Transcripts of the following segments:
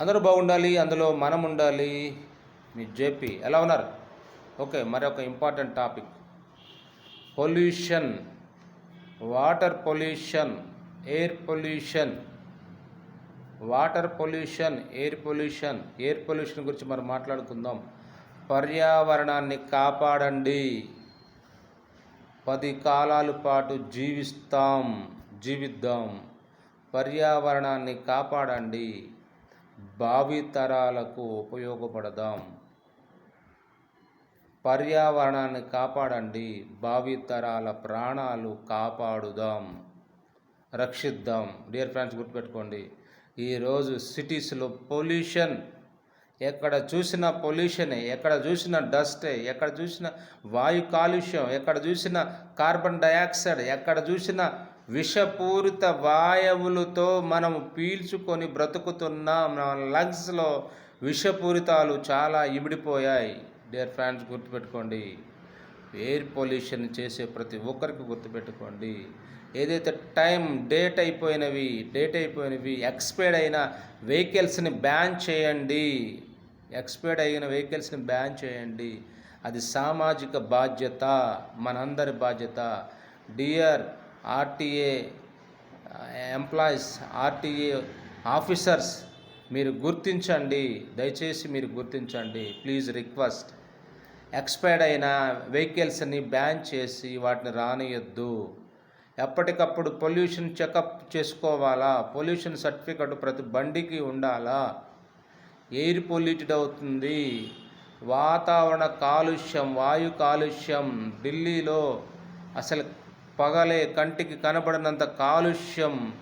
అందరూ బాగుండాలి అందులో మనం ఉండాలి. మీ జేపీ ఎలా ఉన్నారు? ఓకే మరి ఒక important topic. Pollution. Water pollution air pollution. Water pollution air pollution. Air pollution గురించి మనం మాట్లాడుకుందాం. పర్యావరణాన్ని కాపాడండి. పది కాలాల పాటు జీవిస్తాం జీవిద్దాం. పర్యావరణాన్ని కాపాడండి. భావితరాలకు ఉపయోగపడదాం. పర్యావరణాన్ని కాపాడండి. భావితరాల ప్రాణాలు కాపాడుదాం. రక్షిద్దాం. డియర్ ఫ్రెండ్స్ గుర్తుపెట్టుకోండి. ఈరోజు సిటీస్లో పొల్యూషన్. ఎక్కడ చూసిన పొల్యూషనే ఎక్కడ చూసిన డస్టే ఎక్కడ చూసిన వాయు కాలుష్యం ఎక్కడ చూసిన కార్బన్ డయాక్సైడ్ ఎక్కడ చూసిన విషపూరిత వాయువులతో మనం పీల్చుకొని బ్రతుకుతున్నాం. మన లంగ్స్లో విషపూరితాలు చాలా ఇమిడిపోయాయి. డియర్ ఫ్రెండ్స్ గుర్తుపెట్టుకోండి. ఎయిర్ పొల్యూషన్ చేసే ప్రతి ఒక్కరికి గుర్తుపెట్టుకోండి. ఏదైతే టైం డేట్ అయిపోయినవి డేట్ అయిపోయినవి ఎక్స్పైర్డ్ అయిన వెహికల్స్ని బ్యాన్ చేయండి. ఎక్స్పైర్డ్ అయిన వెహికల్స్ని బ్యాన్ చేయండి. అది సామాజిక బాధ్యత మనందరి బాధ్యత. Dear RTA employees RTA officers మీరు గుర్తించండి. దయచేసి మీరు గుర్తించండి. Please request. ఎక్స్పైర్డ్ అయిన వెహికల్స్ని బ్యాన్ చేసి వాటిని రానియొద్దు. ఎప్పటికప్పుడు పొల్యూషన్ చెకప్ చేసుకోవాలా? పొల్యూషన్ సర్టిఫికెట్ ప్రతి బండికి ఉండాలా? ఎయిర్ పొల్యూటెడ్ అవుతుంది. వాతావరణ కాలుష్యం వాయు కాలుష్యం ఢిల్లీలో అసలు పగలే కంటికి కనబడినంత కాలుష్యం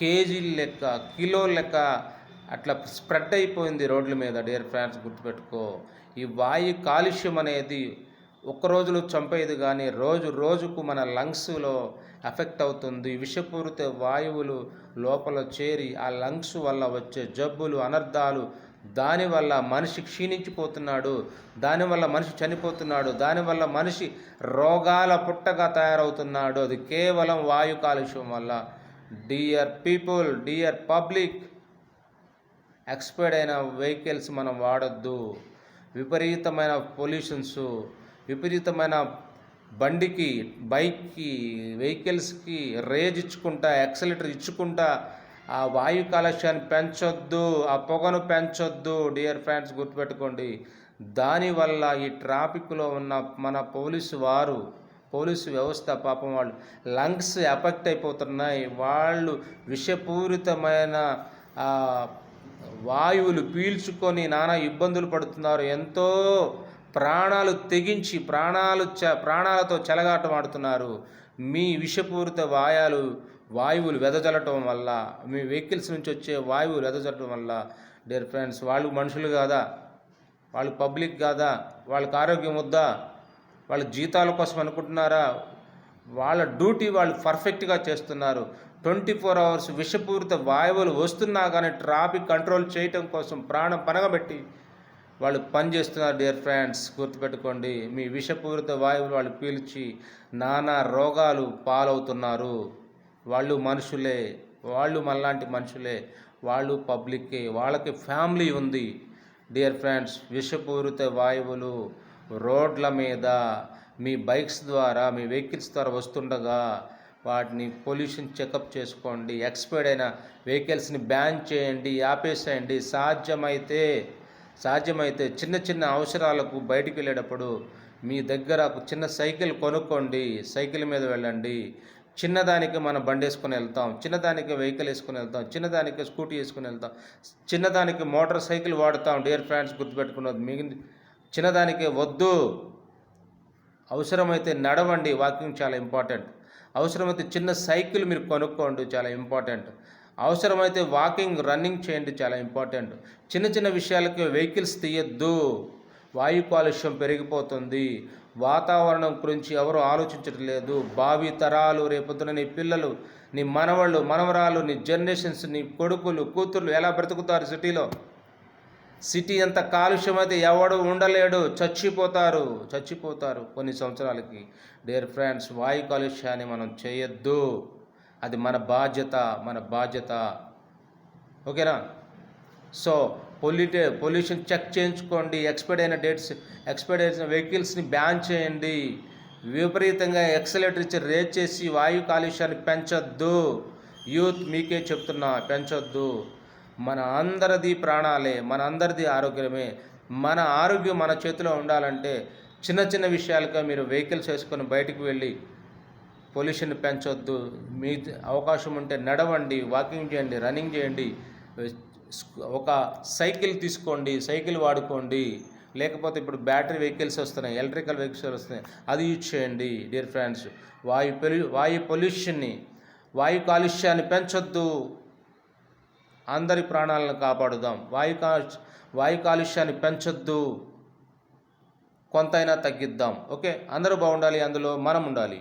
కేజీ లెక్క కిలో లెక్క అట్లా స్ప్రెడ్ అయిపోయింది రోడ్ల మీద డియర్ ఫ్రెండ్స్ గుర్తుపెట్టుకో. ఈ వాయు కాలుష్యం అనేది ఒక్క రోజులో చంపేది కానీ రోజు రోజుకు మన లంగ్స్లో ఎఫెక్ట్ అవుతుంది. విషపూరిత వాయువులు లోపల చేరి ఆ లంగ్స్ వల్ల వచ్చే జబ్బులు అనర్థాలు దానివల్ల మనిషి క్షీణించిపోతున్నాడు దానివల్ల మనిషి చనిపోతున్నాడు దానివల్ల మనిషి రోగాల పుట్టగా తయారవుతున్నాడు. అది కేవలం వాయు కాలుష్యం వల్ల. Dear people dear public expired అయిన వెహికల్స్ మనం వాడొద్దు. విపరీతమైన పొల్యూషన్స్ విపరీతమైన బండికి బైక్కి వెహికల్స్కి రేజ్ ఇచ్చుకుంటా యాక్సిలేటర్ ఇచ్చుకుంటా ఆ వాయు కాలుష్యాన్ని పెంచొద్దు ఆ పొగను పెంచొద్దు డియర్ ఫ్రెండ్స్ గుర్తుపెట్టుకోండి. దానివల్ల ఈ ట్రాఫిక్లో ఉన్న మన పోలీసు వారు పోలీసు వ్యవస్థ పాపం వాళ్ళు లంగ్స్ ఎఫెక్ట్ అయిపోతున్నాయి. వాళ్ళు విషపూరితమైన వాయువులు పీల్చుకొని నానా ఇబ్బందులు పడుతున్నారు. ఎంతో ప్రాణాలు తెగించి ప్రాణాలు చ ప్రాణాలతో చెలగాటం ఆడుతున్నారు. మీ విషపూరిత వాయాలు వాయువులు వెదజల్లటం వల్ల మీ వెహికల్స్ నుంచి వచ్చే వాయువులు వెదజల్లటం వల్ల డియర్ ఫ్రెండ్స్ వాళ్ళు మనుషులు కాదా? వాళ్ళు పబ్లిక్ కాదా? వాళ్ళకి ఆరోగ్యం వద్దా? వాళ్ళ జీతాల కోసం అనుకుంటున్నారా? వాళ్ళ డ్యూటీ వాళ్ళు పర్ఫెక్ట్గా చేస్తున్నారు. ట్వంటీ ఫోర్ అవర్స్ విషపూరిత వాయువులు వస్తున్నా కానీ ట్రాఫిక్ కంట్రోల్ చేయటం కోసం ప్రాణం పనగబెట్టి వాళ్ళు పనిచేస్తున్నారు డియర్ ఫ్రెండ్స్ గుర్తుపెట్టుకోండి మీ విషపూరిత వాయువులు వాళ్ళు పీల్చి నానా రోగాలు పాలవుతున్నారు. వాళ్ళు మనుషులే వాళ్ళు మనలాంటి మనుషులే వాళ్ళు పబ్లిక్కే వాళ్ళకి ఫ్యామిలీ ఉంది. డియర్ ఫ్రెండ్స్ విషపూరిత వాయువులు రోడ్ల మీద మీ బైక్స్ ద్వారా మీ వెహికల్స్ ద్వారా వస్తుండగా వాటిని పొల్యూషన్ చెకప్ చేసుకోండి. ఎక్స్పైర్డ్ అయిన వెహికల్స్ని బ్యాన్ చేయండి ఆపేసేయండి. సాధ్యమైతే సాధ్యమైతే చిన్న చిన్న అవసరాలకు బయటికి వెళ్ళేటప్పుడు మీ దగ్గర ఒక చిన్న సైకిల్ కొనుక్కోండి. సైకిల్ మీద వెళ్ళండి. చిన్నదానికి మనం బండి వేసుకొని వెళ్తాం. చిన్నదానికి వెహికల్ వేసుకొని వెళ్తాం. చిన్నదానికి స్కూటీ వేసుకొని వెళ్తాం. చిన్నదానికి మోటార్ సైకిల్ వాడతాం. డియర్ ఫ్రెండ్స్ గుర్తుపెట్టుకున్నది మిగిలిన చిన్నదానికి వద్దు. అవసరమైతే నడవండి. వాకింగ్ చాలా ఇంపార్టెంట్. అవసరమైతే చిన్న సైకిల్ మీరు కొనుక్కోండి. చాలా ఇంపార్టెంట్. అవసరమైతే వాకింగ్ రన్నింగ్ చేయండి చాలా ఇంపార్టెంట్. చిన్న చిన్న విషయాలకి వెహికల్స్ తీయద్దు. వాయు కాలుష్యం పెరిగిపోతుంది. వాతావరణం గురించి ఎవరు ఆలోచించడం లేదు. భావి తరాలు రేపొద్దున నీ పిల్లలు నీ మనవళ్ళు మనవరాలు నీ జనరేషన్స్ నీ కొడుకులు కూతుర్లు ఎలా బ్రతుకుతారు సిటీలో? సిటీ అంత కాలుష్యం అయితే ఎవడు ఉండలేడు. చచ్చిపోతారు. చచ్చిపోతారు కొన్ని సంవత్సరాలకి. డియర్ ఫ్రెండ్స్ వాయు కాలుష్యాన్ని మనం చేయొద్దు. అది మన బాధ్యత మన బాధ్యత. ఓకేనా? సో పొల్యూటే పొల్యూషన్ చెక్ చేయించుకోండి. ఎక్స్పైర్డ్ అయిన డేట్స్ ఎక్స్పైర్డ్ అయిన వెహికల్స్ని బ్యాన్ చేయండి. విపరీతంగా ఎక్సలేటర్ ఇచ్చి రేట్ చేసి వాయు కాలుష్యాన్ని పెంచొద్దు. యూత్ మీకే చెప్తున్నా పెంచొద్దు. మన అందరిది ప్రాణాలే మన అందరిది ఆరోగ్యమే. మన ఆరోగ్యం మన చేతిలో ఉండాలంటే చిన్న చిన్న విషయాలుగా మీరు వెహికల్స్ వేసుకొని బయటికి వెళ్ళి పొల్యూషన్ పెంచొద్దు. మీ అవకాశం ఉంటే నడవండి వాకింగ్ చేయండి రన్నింగ్ చేయండి. ఒక సైకిల్ తీసుకోండి సైకిల్ వాడుకోండి. లేకపోతే ఇప్పుడు బ్యాటరీ వెహికల్స్ వస్తున్నాయి ఎలక్ట్రికల్ వెహికల్స్ వస్తున్నాయి. అది యూజ్ చేయండి డియర్ ఫ్రెండ్స్. వాయు పొల్యూ వాయు పొల్యూషన్ని వాయు కాలుష్యాన్ని పెంచొద్దు. అందరి ప్రాణాలను కాపాడుదాం. వాయు కా వాయు కాలుష్యాన్ని పెంచొద్దు. కొంతైనా తగ్గిద్దాం. ఓకే? అందరూ బాగుండాలి అందులో మనం ఉండాలి.